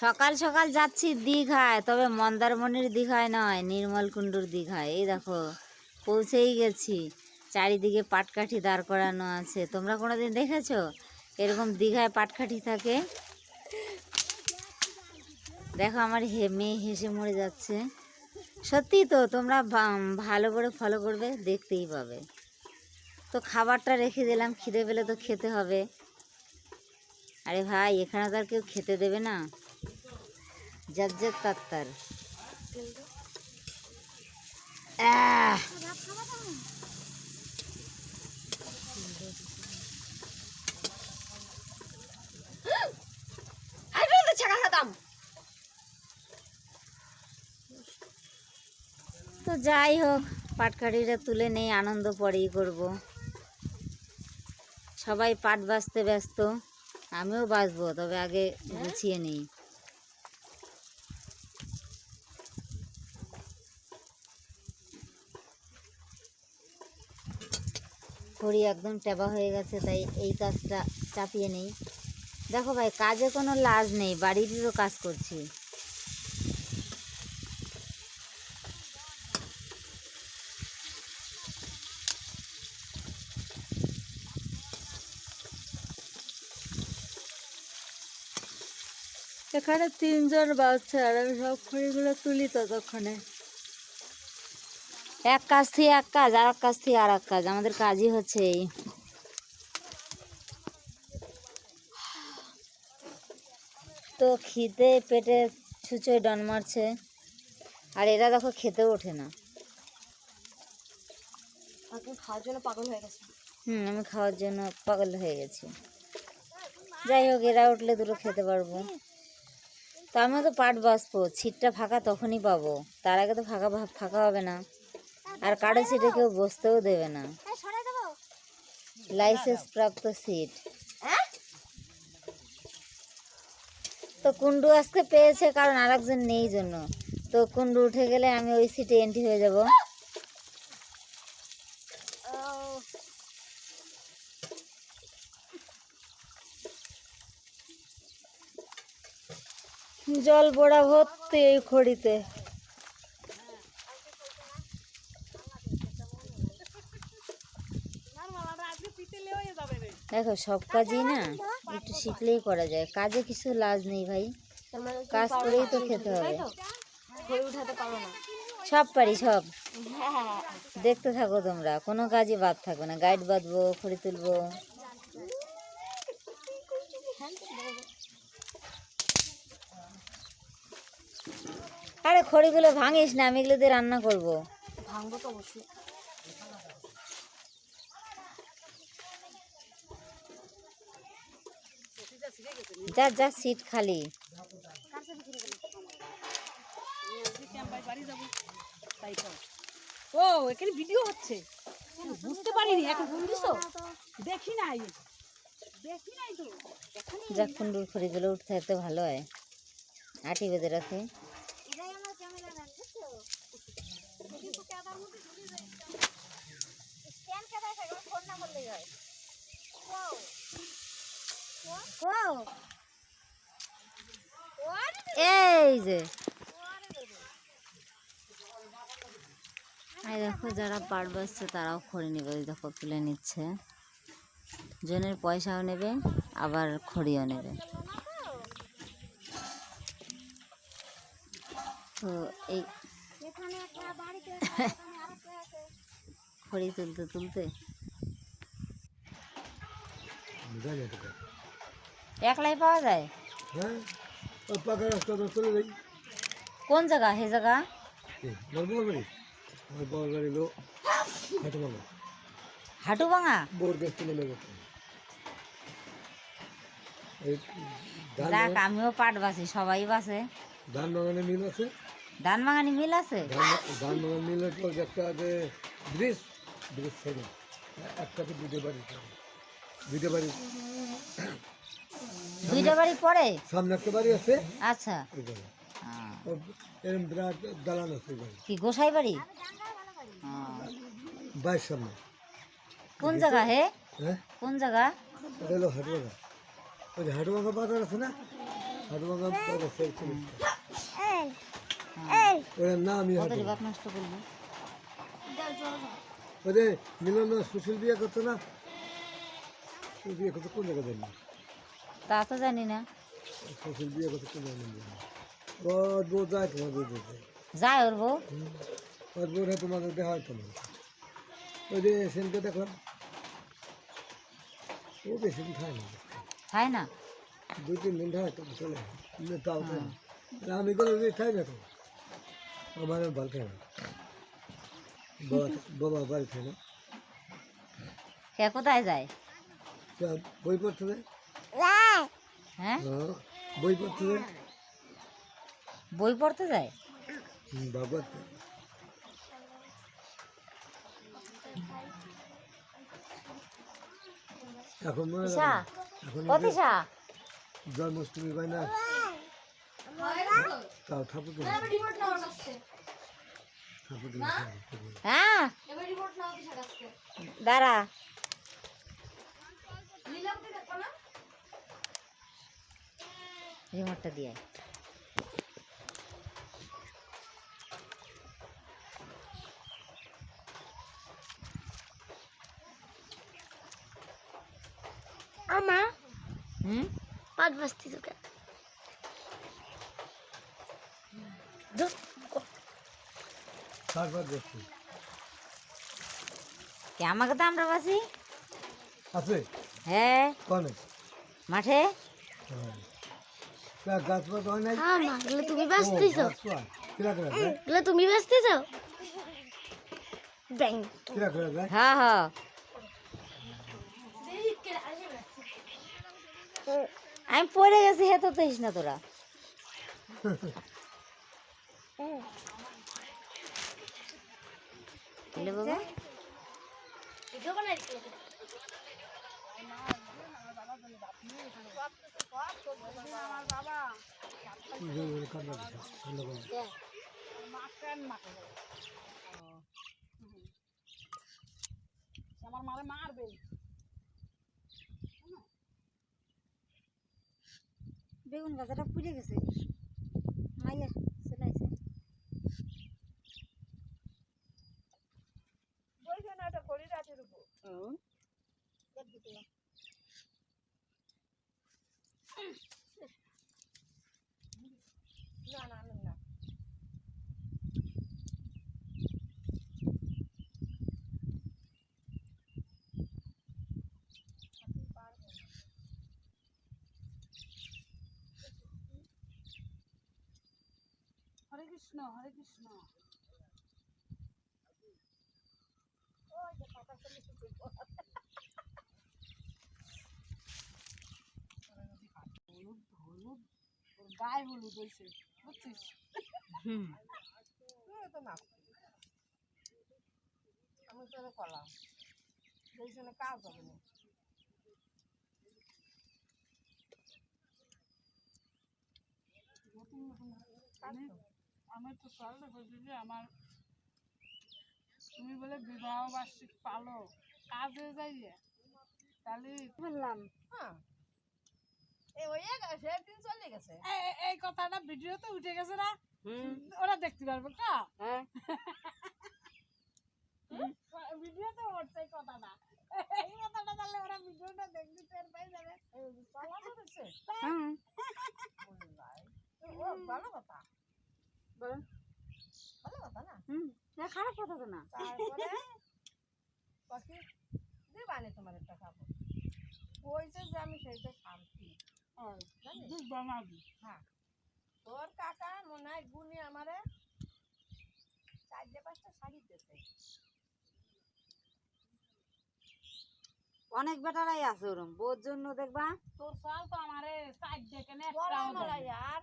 সকাল সকাল যাচ্ছি দীঘায়, তবে মন্দারমণির দীঘায় নয়, নির্মলকুণ্ডুর দীঘায়। এই দেখো, পৌঁছেই গেছি। চারিদিকে পাটকাঠি দাঁড় করানো আছে। তোমরা কোনোদিন দেখেছ? এরকম দীঘায় পাটকাঠি থাকে? দেখো আমার হে, মেয়ে হেসে মরে যাচ্ছে। সত্যি তো, তোমরা ভালো করে ফলো করবে, দেখতেই পাবে। তো খাবারটা রেখে দিলাম, খিদে পেলে তো খেতে হবে। আরে ভাই, এখানে তো আর কেউ খেতে দেবে না। যার যার! তো যাই হোক পাটকাঠিটা তুলে নেই আনন্দ পরেই করব। সবাই পাট বাঁচতে ব্যস্ত, আমিও বাঁচবো, তবে আগে গুছিয়ে নিই। খড়ি একদম টেবা হয়ে গেছে, তাই এই কাজটা চাপিয়ে নেই। দেখো ভাই, কাজে কোনো লাজ নেই, বাড়িরও কাজ করছি। এখানে তিনজন বাচ্চা, আর আমি সব খড়িগুলো তুলি ততক্ষণে। এক কাজ থেকে এক কাজ আর এক কাজ থেকে আর এক কাজ আমাদের কাজই হচ্ছে এই। তো খিদে পেটে ছুঁচোয় ডন মারছে আর এরা দেখো খেতেও ওঠে না। খাওয়ার জন্য পাগল হয়ে গেছে। হুম আমি খাওয়ার জন্য পাগল হয়ে গেছি। যাই হোক এরা উঠলে দুটো খেতে পারব। তো আমিও তো পাট বাঁচবো ছিটটা ফাঁকা তখনই পাবো। তার আগে তো ফাঁকা ফাঁকা হবে না। আর কারও সিটে কেউ বসতেও দেবে না। লাইসেন্স প্রাপ্ত সিট তো কুন্ডু আজকে পেয়েছে কারণ আরেকজন নেই জন্য। তো কুন্ডু উঠে গেলে আমি ওই সিটে এন্ট্রি হয়ে যাব। জল বড়া ভর্তি এই খড়িতে। দেখো, সব কাজই না একটু শিখলেই করা যায়। কাজে কিছু লাজ নেই ভাই। কাজ করেই তো খেতে হবে। সব পারি, সব। দেখতে থাকো তোমরা, কোনো কাজই বাদ থাকবে না। গাইড বাঁধবো খড়ি তুলবো। আরে খড়িগুলো ভাঙিস না, আমি এগুলো দিয়ে রান্না করব। ভাঙবো তো অবশ্যই। যা যা সিট খালি। ও এখানে ভিডিও হচ্ছে। বুঝতে পারিনি এখন দিছো? দেখি নাই। দেখি নাই তো। যা কুন্ডুর খড়িগুলো উঠতে থাকতে ভালো হয়। আটি বেঁধে রাখে। এই যে। এই দেখো, যারা পাট বাসছে তারাও খড়ি নেবে দেখো, তুলে নিচ্ছে। জনের পয়সাও নেবে, আবার খড়িও নেবে। তো এই খড়ি তুলতে তুলতে। একলাই পাওয়া যায়? হ্যাঁ চলে যাই কোন জায়গা? হে জায়গা? লো হাঁটু ভাঙা। বোর গাছ। তুলে যাক আমিও পাট বাসি সবাই বাসে ধান বাগানে মিল আছে? ধান ভাঙানি মিল আছে? ধান বাগান মিলের পর একটা আছে ব্রিজ ব্রিজ সাইডে একটাকে দুটো বাড়ি দুটো বাড়ি দুইটা বাড়ি পরে সামনে একটা বাড়ি আছে। আচ্ছা। এরকম বিরাট দালান আছে কি গোসাই বাড়ি? বাইশ সামনে। কোন জায়গা হে? কোন জায়গা? এটা হলো হাটুয়াঙ্গা ওই যে হাটুয়াঙ্গা বাজার আছে না? সেই চল্লিশটা ওরা ওদের বাপ নষ্ট করব ওই মিলন সুশীল বিয়ে করতো না? বিয়ে করতো কোন জায়গা দেয়নি তা তো জানি না কোন ও বউ যায় তোমার বউ যায় ওর বউ। ওর বউরা তোমাদের দেখা হতো না। ওই যে সেনকে দেখলাম। ও বেশি দিন খায় না। খায় না? দুই তিন দিন খায় তো চলে। যায়। তাও না। আমি দিয়ে খাই না তো। আমার ভালো খায় না। বাবা বাড়ি খায় না। কোথায় যায়? বই পড়তে দেয় হ্যাঁ হ্যাঁ? বই পড়তে দেয় বই পড়তে যায়? বাবা এখন মনে এখন ও তিশা জন্মাষ্টমী পাই না? তাও ঠাকুর হ্যাঁ? দাঁড়া নীলামকে দেখো না রিমোটটা দিয়ে আয়। আমা হুম পাঁচ বস্তি তোকে তারপর দেখছি কে আমাকে তো আমরা বাসি আছে হ্যাঁ কনে মাঠে হ্যাঁ তুমি এগুলো তুমি বাঁচতেছ? ব্যাং। কিরা হ্যাঁ হ্যাঁ। আমি পড়ে গেছি হে তো না তোরা। বাবা। আমার মারে মারবে বেগুন গাছটা পুড়ে গেছে। হরে কৃষ্ণ হরে কৃষ্ণ হলুদ গায়ে হলুদ হয়েছে বুঝছিস? হুম। আমি তো সেই কাজ হবে না। আমি আমি তো সরলে বলছি যে আমার তুমি বলে বিবাহ বার্ষিক পালো কাজ কাজে যাইয়ে। তাহলে বললাম। হ্যাঁ। এই- কথাটা ভিডিওতে উঠে গেছে না? ওরা দেখতে পারবে কা হ্যাঁ। ভিডিওতে উঠছে কথাটা। এই কথাটা তাহলে ওরা ভিডিওটা দেখতে টের পাই যাবে। চালানো হচ্ছে ভালো কথা। বলেন ভালো কথা না? হুম। খারাপ কথা তো না। তারপরে পাখি দিবানে তোমার একটা খাব কইছে যে আমি সেইটা শান্তি বানাবি হ্যাঁ। তোর কাকা মনে হয় গুনি আমারে চারটে পাঁচটা শাড়ি দিতে অনেক বেটারাই আছে ওরম বোর জন্য দেখবা। তোর সাল তো আমারে সাইড দেখে। আর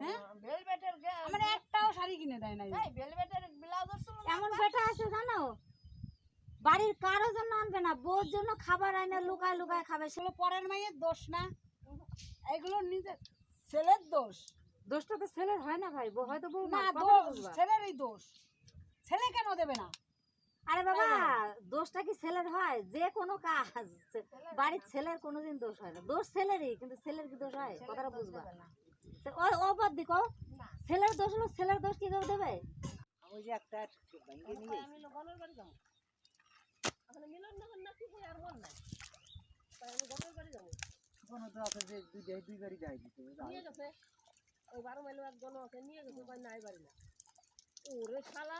হ্যাঁ? ভেলভেটের আমার একটাও শাড়ি কিনে দেয় না এই ভেলভেটের ব্লাউজের সময় এমন বেটা আছে জানো? বাড়ির কারোর জন্য আনবে না বোর জন্য খাবার আইনে লুকায় লুকায় খাবে। সে এগুলো পরের মাইয়ের দোষ না। এগুলো নিজের ছেলের দোষ। দোষটা তো ছেলের হয় না ভাই হয়তো বউ না না দোষ ছেলেরই দোষ। ছেলে কেন দেবে না? আরে বাবা দোষটা কি ছেলের হয়? যে কোনো কাজ। বাড়ির ছেলের কোনোদিন দোষ হয় না। দোষ ছেলেরই কিন্তু ছেলের কি দোষ হয়? কথাটা বুঝবা। তো ও বাদ দি কও। ছেলের দোষ হলো ছেলের দোষ কি কেউ দেবে? আমি গনের বাড়ি যাব। এখন মিলন নগর নাকি হয়ে আর মন নাই তাই আমি গনের বাড়ি যাব নিয়ে গেছে। ওই বারো মাইল এক গণ আছে নিয়ে গেছে নাই বাড়ি না। ওরে শালা।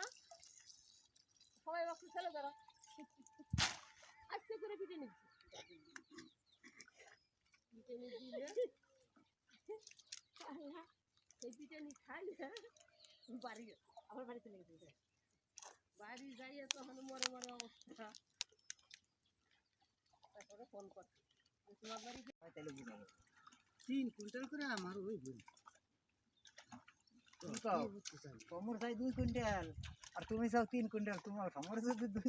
সবাই বাক্স ছেলে যারা করে পিটে নিচ্ছে। পিটে নি। দিলে শালা, সেই পিটে নি খাইলে বাড়ি আমার বাড়ি চলে গেছে বাড়ি যাইয়ে তখন মরে মরে অবস্থা। তারপরে ফোন করছে। যে তিন কুইন্টাল করে আমার ওই কমর চাই দুই কুইন্টাল আর তুমি চাও তিন কুইন্টাল তোমার কমর যদি দুই